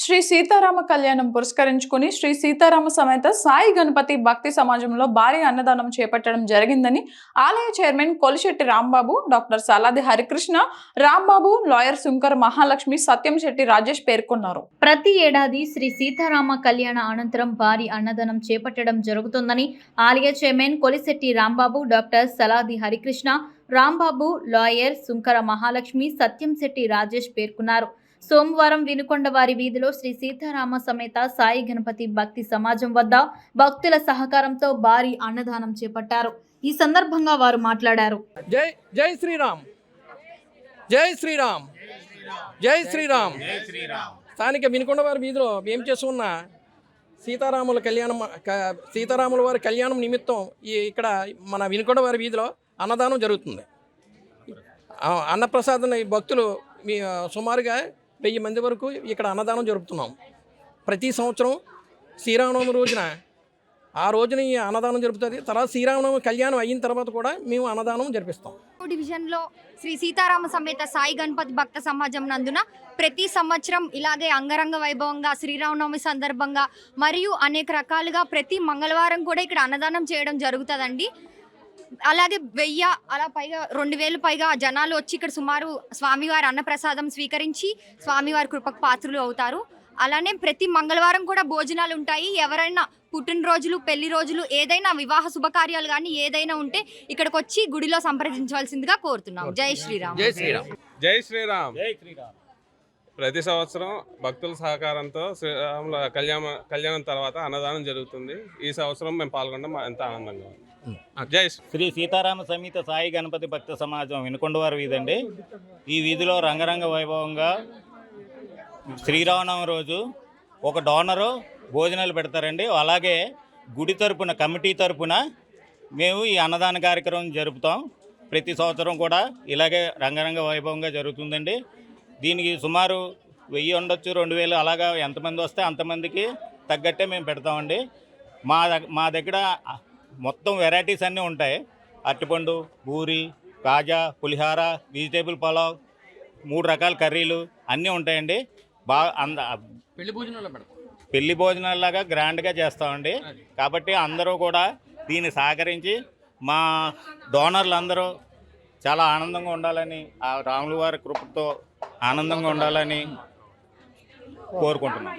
శ్రీ సీతారామ కళ్యాణం పురస్కరించుకుని శ్రీ సీతారామ సమేత సాయి గణపతి భక్తి సమాజంలో భారీ అన్నదానం చేపట్టడం జరిగిందని ఆలయ chairman Kolisetti Rambabu doctor Saladi Harikrishna Rambabu lawyer Sunkar Mahalakshmi Satyam Setti Rajesh పేర్కొన్నారు. ప్రతి ఏడాది శ్రీ సీతారామ కళ్యాణ అనంతరం భారీ అన్నదానం చేపట్టడం జరుగుతుందని ఆలయ chairman Kolisetti Rambabu doctor Saladi Harikrishna Rambabu lawyer Sunkara Mahalakshmi Satyam Setti Rajesh పేర్కొన్నారు. సోమవారం వినుకొండ వారి వీధిలో శ్రీ సీతారామ సమేత సాయి గణపతి భక్తి సమాజం వద్ద భక్తుల సహకారంతో భారీ అన్నదానం చేపట్టారు. ఈ సందర్భంగా వారు మాట్లాడారు. జై జై శ్రీరామ్. జై శ్రీరామ్. జై శ్రీరామ్. స్థానిక వినుకొండ వారి వీధిలో ఏం చేస్తున్న సీతారాముల కళ్యాణం సీతారాముల వారి కళ్యాణం నిమిత్తం ఈ ఇక్కడ మన వినుకొండ వారి వీధిలో అన్నదానం జరుగుతుంది. అన్నప్రసాదం ఈ భక్తులు మీ సుమారుగా వెయ్యి మంది వరకు ఇక్కడ అన్నదానం జరుపుతున్నాం. ప్రతి సంవత్సరం శ్రీరామనవమి రోజున ఆ రోజున ఈ అన్నదానం జరుపుతుంది. తర్వాత శ్రీరామనవమి కళ్యాణం అయిన తర్వాత కూడా మేము అన్నదానం జరిపిస్తాం. డివిజన్లో శ్రీ సీతారామ సమేత సాయి గణపతి భక్త సమాజం నందున ప్రతి సంవత్సరం ఇలాగే అంగరంగ వైభవంగా శ్రీరామనవమి సందర్భంగా మరియు అనేక రకాలుగా ప్రతి మంగళవారం కూడా ఇక్కడ అన్నదానం చేయడం జరుగుతుందండి. అలాగే వెయ్యి అలా పైగా రెండు వేలు పైగా జనాలు వచ్చి ఇక్కడ సుమారు స్వామివారి అన్నప్రసాదం స్వీకరించి స్వామివారి కృపకు పాత్రులు అవుతారు. అలానే ప్రతి మంగళవారం కూడా భోజనాలు ఉంటాయి. ఎవరైనా పుట్టినరోజులు పెళ్ళి రోజులు ఏదైనా వివాహ శుభకార్యాలు కానీ ఏదైనా ఉంటే ఇక్కడికి వచ్చి గుడిలో సంప్రదించవలసిందిగా కోరుతున్నాం. జై శ్రీరామ్. జై శ్రీరామ్. జై శ్రీరామ్. ప్రతి సంవత్సరం భక్తుల సహకారంతో శ్రీరాముల కళ్యాణ కళ్యాణం తర్వాత అన్నదానం జరుగుతుంది. ఈ సంవత్సరం మేము పాల్గొనడం ఎంత ఆనందంగా ఉంది. జై శ్రీ శ్రీ సీతారామ సమేత సాయి గణపతి భక్త సమాజం వినుకొండవారి వీధి అండి ఈ వీధిలో రంగరంగ వైభవంగా శ్రీరామనవమి రోజు ఒక డోనరు భోజనాలు పెడతారండి. అలాగే గుడి తరపున కమిటీ తరపున మేము ఈ అన్నదాన కార్యక్రమం జరుపుతాం. ప్రతి సంవత్సరం కూడా ఇలాగే రంగరంగ వైభవంగా జరుగుతుందండి. దీనికి సుమారు వెయ్యి ఉండొచ్చు రెండు వేలు అలాగా ఎంతమంది వస్తే అంతమందికి తగ్గట్టే మేము పెడతామండి. మా మా దగ్గర మొత్తం వెరైటీస్ అన్నీ ఉంటాయి. అరటిపండు బూరి కాజా పులిహార వెజిటేబుల్ పలావ్ మూడు రకాల కర్రీలు అన్నీ ఉంటాయండి. బాగా అంద పెళ్ళి భోజనాలు పెడతాం. పెళ్ళి భోజనాల్లాగా గ్రాండ్గా చేస్తామండి. కాబట్టి అందరూ కూడా దీన్ని సహకరించి మా డోనర్లు అందరూ చాలా ఆనందంగా ఉండాలని ఆ రాముల వారి కృపతో ఆనందంగా ఉండాలని కోరుకుంటున్నాం.